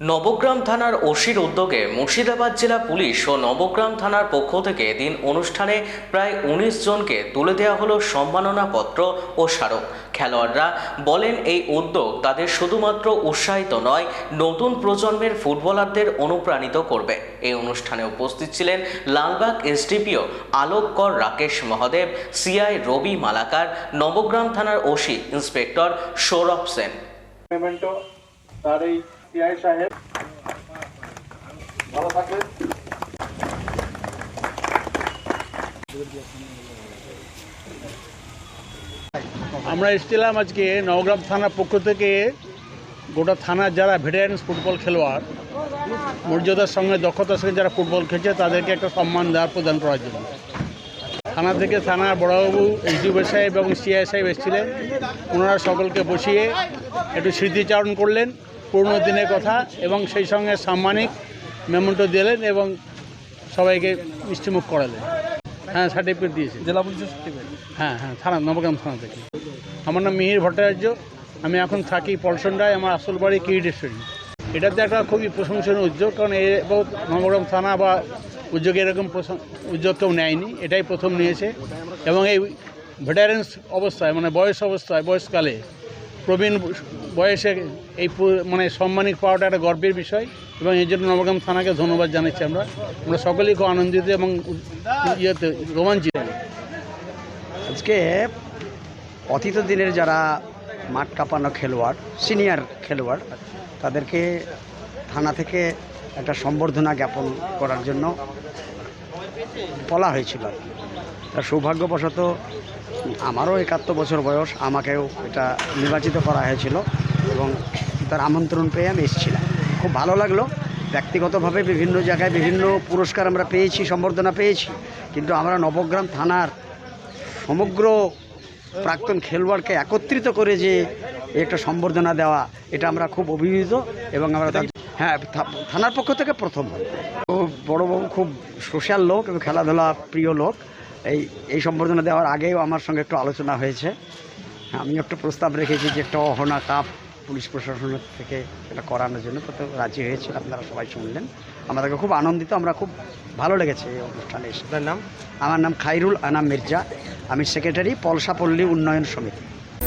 নবগ্রাম থানার ওসির উদ্যোগে মুর্শিদাবাদ জেলা পুলিশ ও নবগ্রাম থানার পক্ষ থেকে দিন অনুষ্ঠানে প্রায় উনিশ জনকে তুলে দেওয়া হলো সম্মাননাপত্র ও স্মারক। খেলোয়াড়রা বলেন, এই উদ্যোগ তাদের শুধুমাত্র উৎসাহিত নয়, নতুন প্রজন্মের ফুটবলারদের অনুপ্রাণিত করবে। এই অনুষ্ঠানে উপস্থিত ছিলেন লালবাগ এসডিপিও আলোক কর রাকেশ মহাদেব, সিআই রবি মালাকার, নবগ্রাম থানার ওসি ইন্সপেক্টর সৌরভ সেন। তার এই সাহেব। ভালো থাকবেন। আমরা এসেছিলাম আজকে নবগ্রাম থানার পক্ষ থেকে। গোটা থানার যারা ভেটারেন্স ফুটবল খেলোয়াড়, মর্যাদার সঙ্গে দক্ষতার সঙ্গে যারা ফুটবল খেলছে, তাদেরকে একটা সম্মান দেওয়ার প্রদান করার জন্য। থানা থেকে থানার বড়বাবু, এসডিও সাহেব এবং সিআই সাহেব এসেছিলেন। ওনারা সকলকে বসিয়ে একটু স্মৃতিচারণ করলেন। পুরনো দিনের কথা এবং সেই সঙ্গে সাম্মানিক মেমন্টো দিলেন এবং সবাইকে মিষ্টিমুখ করালেন। হ্যাঁ সার্টিফিকেট দিয়েছে জেলা পুলিশের সার্টিফিকেট হ্যাঁ হ্যাঁ থানা নবগ্রাম থানা থেকে। আমার নাম মিহির ভট্টাচার্য। আমি এখন থাকি পলসন্ডায় আমার আসল বাড়ি কিরিটেশ্বরী। এটাতে একটা খুবই প্রশংসনীয় উদ্যোগ কারণ এ নবগ্রাম থানা বা উদ্যোগে এরকম উদ্যোগ কেউ নেয়নি। এটাই প্রথম নিয়েছে। এবং এই ভেটারেন্স অবস্থায় মানে বয়স অবস্থায় বয়সকালে প্রবীণ বয়সে এই মানে সম্মানিক পাওয়াটা একটা গর্বের বিষয় এবং এই জন্য নবগ্রাম থানাকে ধন্যবাদ জানাচ্ছি আমরা। আমরা সকলেই খুব আনন্দিত এবং ইয়েতে রোমাঞ্চিত। আজকে অতীত দিনের যারা মাঠ কাঁপানো খেলোয়াড়, সিনিয়র খেলোয়াড়, তাদেরকে থানা থেকে একটা সম্বর্ধনা জ্ঞাপন করার জন্য বলা হয়েছিল। আর কি। তা সৌভাগ্যবশত আমারও একাত্তর বছর বয়স, আমাকেও এটা নির্বাচিত করা হয়েছিল এবং তার আমন্ত্রণ পেয়ে আমি এসেছিলাম। খুব ভালো লাগল। ব্যক্তিগতভাবে বিভিন্ন জায়গায় বিভিন্ন পুরস্কার আমরা পেয়েছি, সম্বর্ধনা পেয়েছি, কিন্তু আমরা নবগ্রাম থানার সমগ্র প্রাক্তন খেলোয়াড়কে একত্রিত করে যে একটা সম্বর্ধনা দেওয়া, এটা আমরা খুব অভিভূত এবং আমরা তার- হ্যাঁ থা- থানার পক্ষ থেকে প্রথম ও বড়বাবু খুব সোশ্যাল লোক এবং খেলাধুলা প্রিয় লোক। এই এই সম্বর্ধনা দেওয়ার আগেও আমার সঙ্গে একটু আলোচনা হয়েছে। আমি একটু প্রস্তাব রেখেছি যে একটা অহনা কাপ পুলিশ প্রশাসনের থেকে এটা করানোর জন্য। তো রাজি হয়েছে আপনারা সবাই শুনলেন। আমাদেরকে খুব আনন্দিত আমরা খুব ভালো লেগেছে এই অনুষ্ঠানে এসে। নাম? আমার নাম খাইরুল আনাম মির্জা। আমি সেক্রেটারি পলসাপল্লী উন্নয়ন সমিতি।